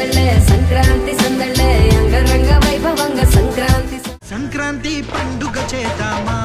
సందళ్ళే సంక్రాంతి సందళ్ళే అంగరంగ వైభవంగ సంక్రాంతి సంక్రాంతి పండుగ చేద్దామా?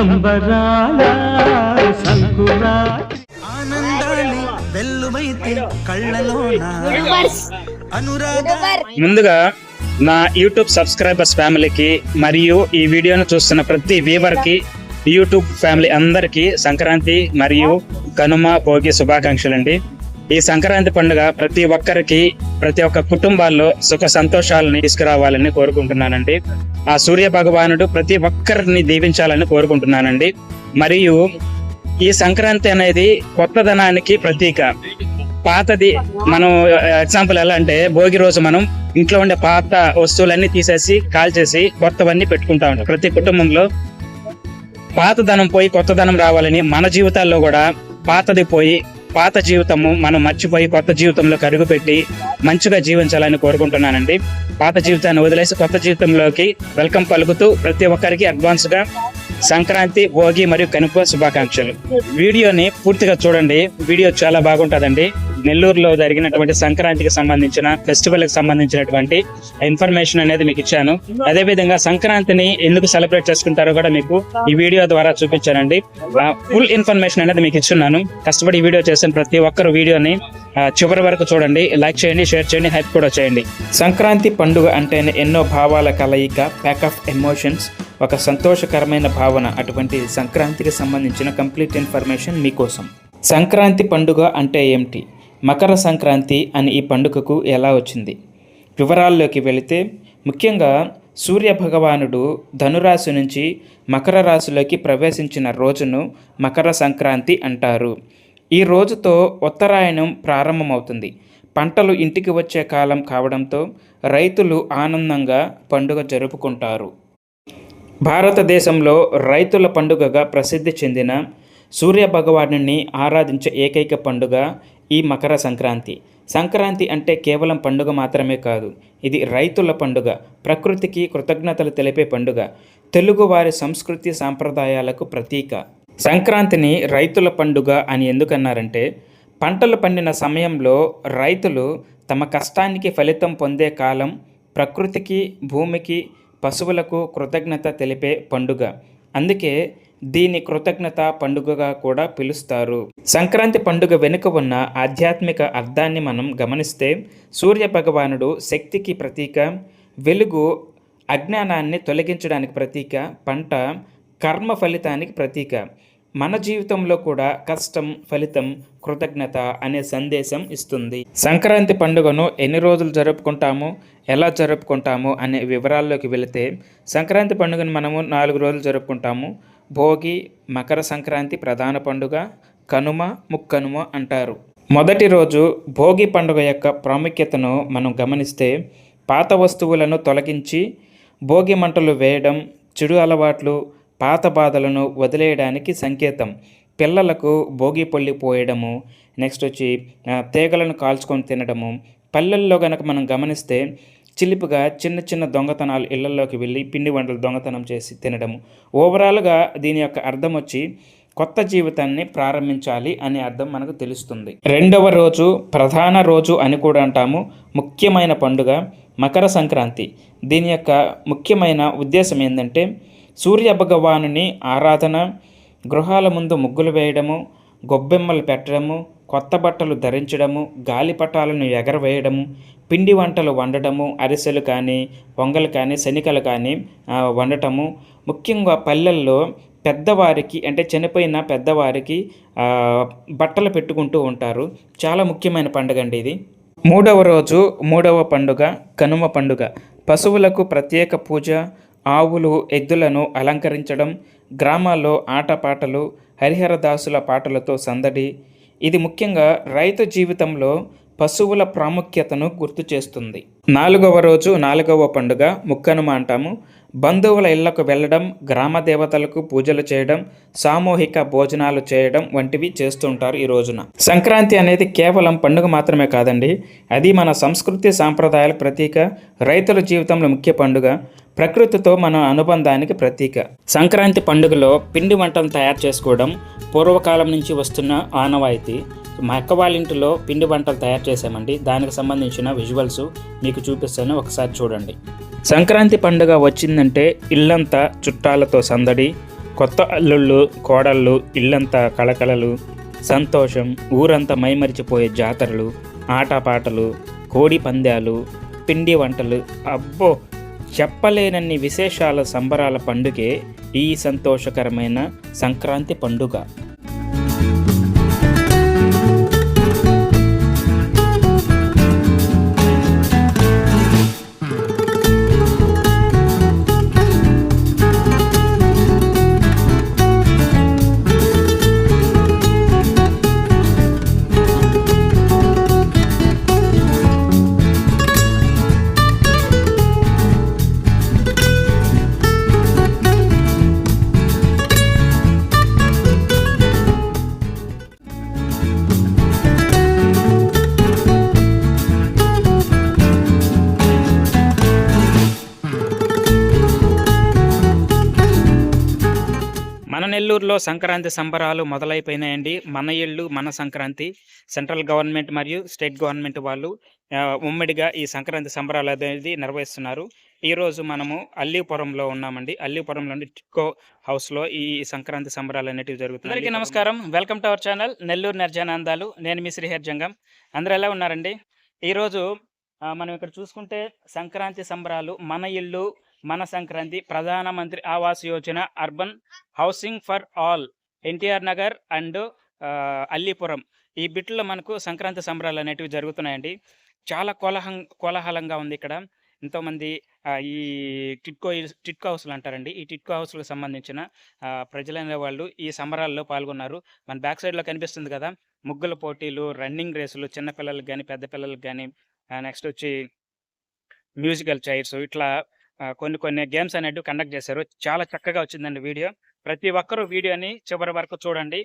సంబరాల కళ్ళలోన. అనురాగ ముందుగా నా యూట్యూబ్ సబ్స్క్రైబర్స్ ఫ్యామిలీకి మరియు ఈ వీడియోను చూస్తున్న ప్రతి వ్యూవర్కి యూట్యూబ్ ఫ్యామిలీ అందరికీ సంక్రాంతి మరియు కనుమ భోగి శుభాకాంక్షలు అండి ఈ సంక్రాంతి పండుగ ప్రతి ఒక్కరికి ప్రతి ఒక్క కుటుంబాల్లో సుఖ సంతోషాలని తీసుకురావాలని కోరుకుంటున్నానండి. ఆ సూర్య భగవానుడు ప్రతి ఒక్కరిని దీవించాలని కోరుకుంటున్నానండి. మరియు ఈ సంక్రాంతి అనేది కొత్తదనానికి ప్రతీక. పాతది మనం ఎగ్జాంపుల్ ఎలా అంటే భోగి రోజు మనం ఇంట్లో ఉండే పాత వస్తువులన్నీ తీసేసి కాల్చేసి కొత్తవన్నీ పెట్టుకుంటా ఉంటాం. ప్రతి కుటుంబంలో పాతదనం పోయి కొత్తదనం రావాలని మన జీవితాల్లో కూడా పాతది పోయి పాత జీవితము మనం మర్చిపోయి కొత్త జీవితంలో అడుగుపెట్టి మంచిగా జీవించాలని కోరుకుంటున్నానండి. పాత జీవితాన్ని వదిలేసి కొత్త జీవితంలోకి వెల్కమ్ పలుకుతూ ప్రతి ఒక్కరికి అడ్వాన్స్గా సంక్రాంతి భోగి మరియు కనుక శుభాకాంక్షలు. వీడియోని పూర్తిగా చూడండి. వీడియో చాలా బాగుంటుందండి. నెల్లూరులో జరిగినటువంటి సంక్రాంతికి సంబంధించిన ఫెస్టివల్కి సంబంధించినటువంటి ఇన్ఫర్మేషన్ అనేది మీకు ఇచ్చాను. అదే విధంగా సంక్రాంతిని ఎందుకు సెలబ్రేట్ చేసుకుంటారో కూడా మీకు ఈ వీడియో ద్వారా చూపించానండి. ఫుల్ ఇన్ఫర్మేషన్ అనేది మీకు ఇచ్చున్నాను. కష్టపడి ఈ వీడియో చేసిన ప్రతి ఒక్కరు వీడియోని చివరి వరకు చూడండి. లైక్ చేయండి షేర్ చేయండి హైప్ కూడా చేయండి. సంక్రాంతి పండుగ అంటేనే ఎన్నో భావాల కలయిక ప్యాక్ ఆఫ్ ఎమోషన్స్ ఒక సంతోషకరమైన భావన అటువంటి సంక్రాంతికి సంబంధించిన కంప్లీట్ ఇన్ఫర్మేషన్ మీకోసం. సంక్రాంతి పండుగ అంటే ఏమిటి? మకర సంక్రాంతి అని ఈ పండుగకు ఎలా వచ్చింది? వివరాల్లోకి వెళితే ముఖ్యంగా సూర్య భగవానుడు ధనురాశి నుంచి మకర రాశిలోకి ప్రవేశించిన రోజును మకర సంక్రాంతి అంటారు. ఈ రోజుతో ఉత్తరాయణం ప్రారంభమవుతుంది. పంటలు ఇంటికి వచ్చే కాలం కావడంతో రైతులు ఆనందంగా పండుగ జరుపుకుంటారు. భారతదేశంలో రైతుల పండుగగా ప్రసిద్ధి చెందిన సూర్య భగవానుని ఆరాధించే ఏకైక పండుగ ఈ మకర సంక్రాంతి. సంక్రాంతి అంటే కేవలం పండుగ మాత్రమే కాదు ఇది రైతుల పండుగ ప్రకృతికి కృతజ్ఞతలు తెలిపే పండుగ తెలుగువారి సంస్కృతి సాంప్రదాయాలకు ప్రతీక. సంక్రాంతిని రైతుల పండుగ అని ఎందుకన్నారంటే పంటలు పండిన సమయంలో రైతులు తమ కష్టానికి ఫలితం పొందే కాలం ప్రకృతికి భూమికి పశువులకు కృతజ్ఞత తెలిపే పండుగ. అందుకే దీని కృతజ్ఞత పండుగగా కూడా పిలుస్తారు. సంక్రాంతి పండుగ వెనుక ఉన్న ఆధ్యాత్మిక అర్థాన్ని మనం గమనిస్తే సూర్య భగవానుడు శక్తికి ప్రతీక వెలుగు అజ్ఞానాన్ని తొలగించడానికి ప్రతీక పంట కర్మ ఫలితానికి ప్రతీక. మన జీవితంలో కూడా కష్టం ఫలితం కృతజ్ఞత అనే సందేశం ఇస్తుంది. సంక్రాంతి పండుగను ఎన్ని రోజులు జరుపుకుంటాము ఎలా జరుపుకుంటాము అనే వివరాల్లోకి వెళితే సంక్రాంతి పండుగను మనము నాలుగు రోజులు జరుపుకుంటాము. భోగి మకర సంక్రాంతి ప్రధాన పండుగ కనుమ ముక్కనుమ అంటారు. మొదటి రోజు భోగి పండుగ యొక్క ప్రాముఖ్యతను మనం గమనిస్తే పాత వస్తువులను తొలగించి భోగి మంటలు వేయడం చెడు అలవాట్లు పాత బాధలను వదిలేయడానికి సంకేతం. పిల్లలకు భోగి పొల్లి పోయడము నెక్స్ట్ వచ్చి తీగలను కాల్చుకొని తినడము. పల్లెల్లో గనక మనం గమనిస్తే చిలిపిగా చిన్న చిన్న దొంగతనాలు ఇళ్ళలోకి వెళ్ళి పిండి వంటలు దొంగతనం చేసి తినడము. ఓవరాల్గా దీని యొక్క అర్థం వచ్చి కొత్త జీవితాన్ని ప్రారంభించాలి అనే అర్థం మనకు తెలుస్తుంది. రెండవ రోజు ప్రధాన రోజు అని కూడా అంటాము. ముఖ్యమైన పండుగ మకర సంక్రాంతి. దీని యొక్క ముఖ్యమైన ఉద్దేశం ఏంటంటే సూర్య భగవానుని ఆరాధన గృహాల ముందు ముగ్గులు వేయడము గొబ్బెమ్మలు పెట్టడము కొత్త బట్టలు ధరించడము గాలిపటాలను ఎగరవేయడము పిండి వంటలు వండటము అరిసెలు కానీ పొంగలు కానీ శనికలు కానీ వండటము. ముఖ్యంగా పల్లెల్లో పెద్దవారికి అంటే చనిపోయిన పెద్దవారికి బట్టలు పెట్టుకుంటూ ఉంటారు. చాలా ముఖ్యమైన పండుగ అండి ఇది. మూడవ రోజు మూడవ పండుగ కనుమ పండుగ. పశువులకు ప్రత్యేక పూజ ఆవులు ఎద్దులను అలంకరించడం గ్రామాల్లో ఆటపాటలు హరిహరదాసుల పాటలతో సందడి ఇది ముఖ్యంగా రైతు జీవితంలో పశువుల ప్రాముఖ్యతను గుర్తు చేస్తుంది. నాలుగవ రోజు నాలుగవ పండుగ ముక్కనుమ అంటాము. బంధువుల ఇళ్ళకు వెళ్ళడం గ్రామ దేవతలకు పూజలు చేయడం సామూహిక భోజనాలు చేయడం వంటివి చేస్తుంటారు ఈ రోజున. సంక్రాంతి అనేది కేవలం పండుగ మాత్రమే కాదండి. అది మన సంస్కృతి సాంప్రదాయాల ప్రతీక. రైతుల జీవితంలో ముఖ్య పండుగ. ప్రకృతితో మన అనుబంధానికి ప్రతీక. సంక్రాంతి పండుగలో పిండి వంటలు తయారు చేసుకోవడం పూర్వకాలం నుంచి వస్తున్న ఆనవాయితీ. మా అక్క వాళ్ళ ఇంటిలో పిండి వంటలు తయారు చేసామండి దానికి సంబంధించిన విజువల్స్ మీకు చూపిస్తాను. ఒకసారి చూడండి. సంక్రాంతి పండుగ వచ్చిందంటే ఇల్లంతా చుట్టాలతో సందడి కొత్త అల్లుళ్ళు కోడళ్ళు ఇల్లంతా కళకళలు సంతోషం ఊరంతా మైమరిచిపోయే జాతరలు ఆటపాటలు కోడి పందాలు పిండి వంటలు. అబ్బో! చెప్పలేనన్ని విశేషాల సంబరాల పండుగే ఈ సంతోషకరమైన సంక్రాంతి పండుగ. మన సంక్రాంతి సంబరాలు మొదలైపోయినాయండి. మన ఇళ్ళు మన సంక్రాంతి సెంట్రల్ గవర్నమెంట్ మరియు స్టేట్ గవర్నమెంట్ వాళ్ళు ఉమ్మడిగా ఈ సంక్రాంతి సంబరాలు అనేది నిర్వహిస్తున్నారు. ఈరోజు మనము అల్లీపురంలో ఉన్నామండి. అల్లీపురంలోని టిక్కో హౌస్లో ఈ సంక్రాంతి సంబరాలు అనేటివి జరుగుతున్నాయి. అందరికీ నమస్కారం. Welcome to our channel Nellore నిర్జనాందాలు నేను మీ శ్రీహర్జంగం అందరూ ఎలా ఉన్నారండి? ఈరోజు మనం ఇక్కడ చూసుకుంటే సంక్రాంతి సంబరాలు మన ఇల్లు మన Sankranti Pradhan Mantri Awas Yojana urban housing for all NTR Nagar and Allipuram. ఈ బిట్లో మనకు సంక్రాంతి సంబరాలు అనేటివి జరుగుతున్నాయండి. చాలా కోలాహం కోలాహలంగా ఉంది ఇక్కడ. ఎంతోమంది ఈ టిట్కో టిట్కో హౌస్లు అంటారండి. ఈ టిట్కో హౌస్లకు సంబంధించిన ప్రజలైన వాళ్ళు ఈ సంబరాల్లో పాల్గొన్నారు. మన బ్యాక్ సైడ్లో కనిపిస్తుంది కదా ముగ్గుల పోటీలు రన్నింగ్ రేసులు చిన్నపిల్లలకు కానీ పెద్ద పిల్లలకు కానీ నెక్స్ట్ వచ్చి మ్యూజికల్ చైర్స్ ఇట్లా కొన్ని కొన్ని గేమ్స్ అనేటివి కండక్ట్ చేశారు. చాలా చక్కగా వచ్చిందండి వీడియో. ప్రతి ఒక్కరూ వీడియోని చివరి వరకు చూడండి.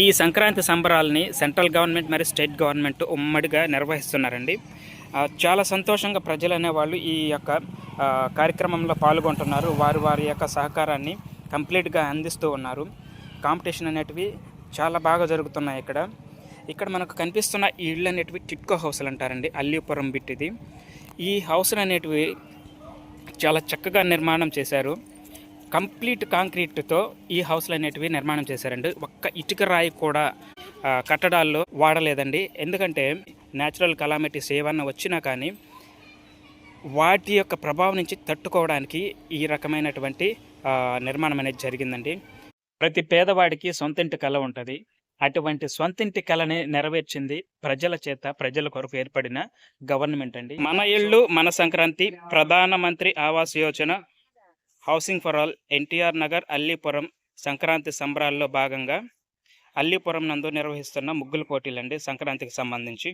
ఈ సంక్రాంతి సంబరాలని సెంట్రల్ గవర్నమెంట్ మరియు స్టేట్ గవర్నమెంట్ ఉమ్మడిగా నిర్వహిస్తున్నారండి. చాలా సంతోషంగా ప్రజలు అనేవాళ్ళు ఈ యొక్క కార్యక్రమంలో పాల్గొంటున్నారు. వారు వారి యొక్క సహకారాన్ని కంప్లీట్గా అందిస్తూ ఉన్నారు. కాంపిటీషన్ అనేటివి చాలా బాగా జరుగుతున్నాయి ఇక్కడ. ఇక్కడ మనకు కనిపిస్తున్న ఈ ఇళ్ళు అనేటివి టిట్కో హౌస్లు అంటారండి. అల్లీపురం బిట్టిది. ఈ హౌస్లు అనేటివి చాలా చక్కగా నిర్మాణం చేశారు. కంప్లీట్ కాంక్రీట్తో ఈ హౌస్లు అనేటివి నిర్మాణం చేశారండి. ఒక్క ఇటుక రాయి కూడా కట్టడాల్లో వాడలేదండి. ఎందుకంటే న్యాచురల్ కలామిటీస్ ఏమన్నా వచ్చినా కానీ వాటి యొక్క ప్రభావం నుంచి తట్టుకోవడానికి ఈ రకమైనటువంటి నిర్మాణం అనేది జరిగిందండి. ప్రతి పేదవాడికి సొంతింటి కళ ఉంటుంది. అటువంటి సొంతింటి కళని నెరవేర్చింది ప్రజల చేత ప్రజల కొరకు ఏర్పడిన గవర్నమెంట్ అండి. మన ఇళ్ళు మన Sankranti Pradhan Mantri Awas Yojana housing for all NTR Nagar Allipuram Sankranti సంబరాల్లో భాగంగా అల్లీపురం నందు నిర్వహిస్తున్న ముగ్గుల పోటీలండి సంక్రాంతికి సంబంధించి.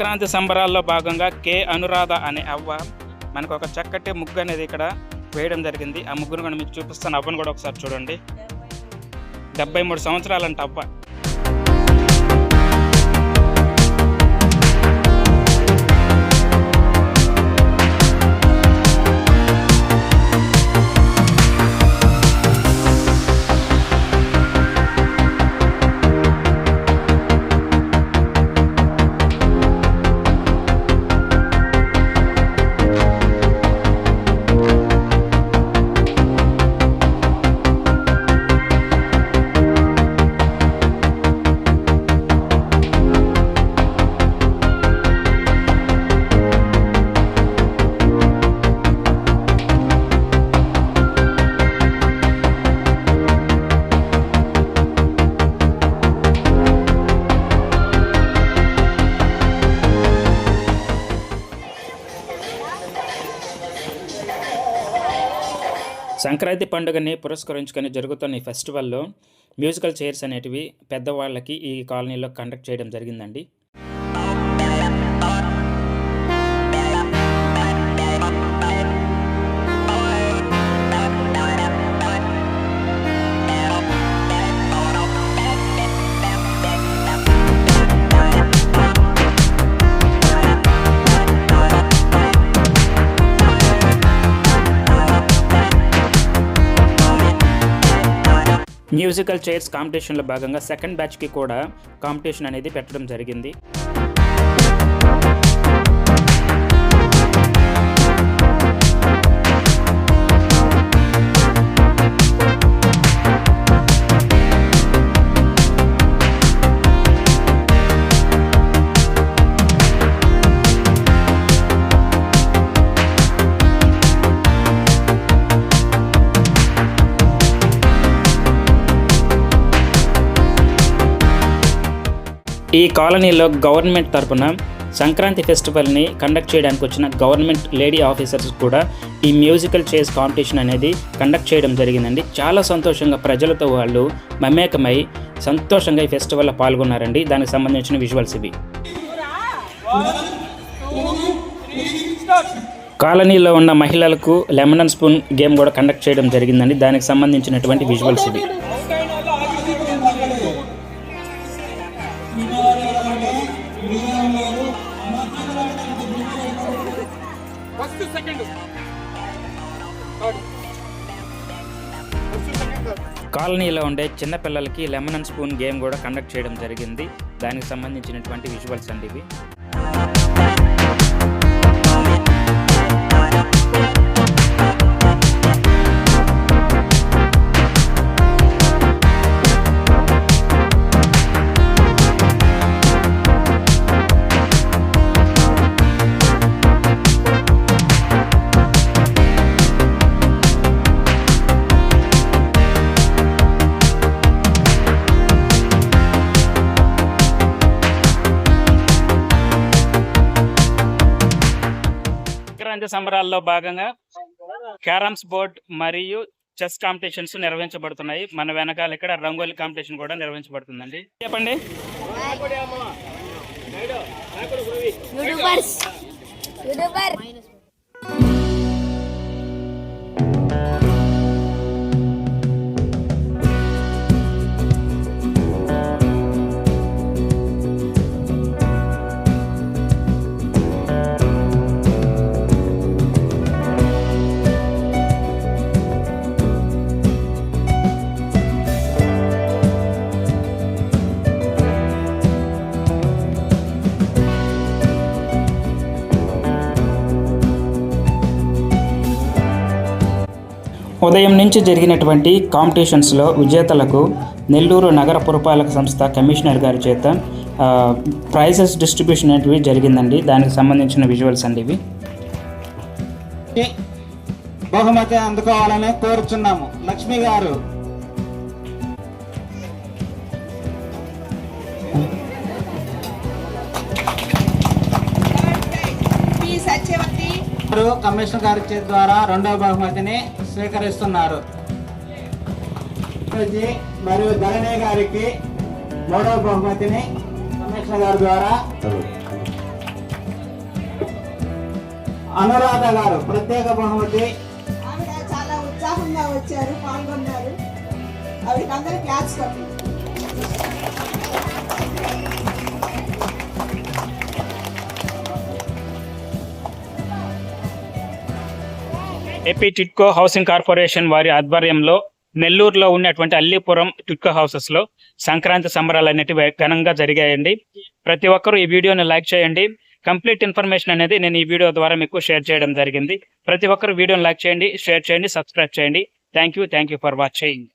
సంక్రాంతి సంబరాల్లో భాగంగా కే. అనురాధ అనే అవ్వ మనకు ఒక చక్కటి ముగ్గు అనేది ఇక్కడ వేయడం జరిగింది. ఆ ముగ్గును కూడా మీకు చూపిస్తాను. అవ్వను కూడా ఒకసారి చూడండి. డెబ్బై మూడు సంవత్సరాలంట అవ్వ. సంక్రాంతి పండుగని పురస్కరించుకొని జరుగుతున్న ఈ ఫెస్టివల్లో మ్యూజికల్ చైర్స్ అనేటివి పెద్దవాళ్ళకి ఈ కాలనీలో కండక్ట్ చేయడం జరిగిందండి. మ్యూజికల్ చైర్స్ కాంపిటీషన్లో భాగంగా సెకండ్ బ్యాచ్కి కూడా కాంపిటీషన్ అనేది పెట్టడం జరిగింది. ఈ కాలనీలో గవర్నమెంట్ తరపున సంక్రాంతి ఫెస్టివల్ని కండక్ట్ చేయడానికి వచ్చిన గవర్నమెంట్ లేడీ ఆఫీసర్స్ కూడా ఈ మ్యూజికల్ చైర్స్ కాంపిటీషన్ అనేది కండక్ట్ చేయడం జరిగిందండి. చాలా సంతోషంగా ప్రజలతో వాళ్ళు మమేకమై సంతోషంగా ఈ ఫెస్టివల్లో పాల్గొన్నారండి. దానికి సంబంధించిన విజువల్స్ ఇవి. కాలనీలో ఉన్న మహిళలకు లెమన్ స్పూన్ గేమ్ కూడా కండక్ట్ చేయడం జరిగిందండి. దానికి సంబంధించినటువంటి విజువల్స్ ఇవి. కాలనీలో ఉండే చిన్నపిల్లలకి లెమన్ అండ్ స్పూన్ గేమ్ కూడా కండక్ట్ చేయడం జరిగింది. దానికి సంబంధించినటువంటి విజువల్స్ అండి ఇవి. స్వాతంత్ర సమరాల్లో భాగంగా క్యారమ్స్ బోర్డ్ మరియు చెస్ కాంపిటీషన్స్ నిర్వహించబడుతున్నాయి. మన వెనకాల ఇక్కడ రంగోలీ కాంపిటీషన్ కూడా నిర్వహించబడుతుందండి. చెప్పండి. యూట్యూబర్స్. యూట్యూబర్ ఉదయం నుంచి జరిగినటువంటి కాంపిటీషన్స్లో విజేతలకు నెల్లూరు నగర పురపాలక సంస్థ కమిషనర్ గారి చేత ప్రైజెస్ డిస్ట్రిబ్యూషన్ అనేటివి జరిగిందండి. దానికి సంబంధించిన విజువల్స్ అండి ఇవి. బహుమతి అందుకోవాలని కోరుచున్నాము. లక్ష్మి గారు. గారు కమిషనర్ గారి చేతి ద్వారా రెండవ బహుమతిని స్వీకరిస్తున్నారు. మరియు ధరణి గారికి మూడవ బహుమతిని సమీక్ష గారి ద్వారా అనురాధ గారు ప్రత్యేక బహుమతి. చాలా ఉత్సాహంగా వచ్చారు పాల్గొన్నారు. ఆవిడకి అందరూ క్లాప్స్ కొట్టి ఏపీ టిట్కో హౌసింగ్ కార్పొరేషన్ వారి ఆధ్వర్యంలో నెల్లూరులో ఉన్నటువంటి అల్లీపురం టిట్కో హౌసెస్లో సంక్రాంతి సంబరాలు అనేటివి ఘనంగా జరిగాయండి. ప్రతి ఒక్కరూ ఈ వీడియోని లైక్ చేయండి. కంప్లీట్ ఇన్ఫర్మేషన్ అనేది నేను ఈ వీడియో ద్వారా మీకు షేర్ చేయడం జరిగింది. ప్రతి ఒక్కరు వీడియోని లైక్ చేయండి షేర్ చేయండి సబ్స్క్రైబ్ చేయండి. Thank you thank you for watching.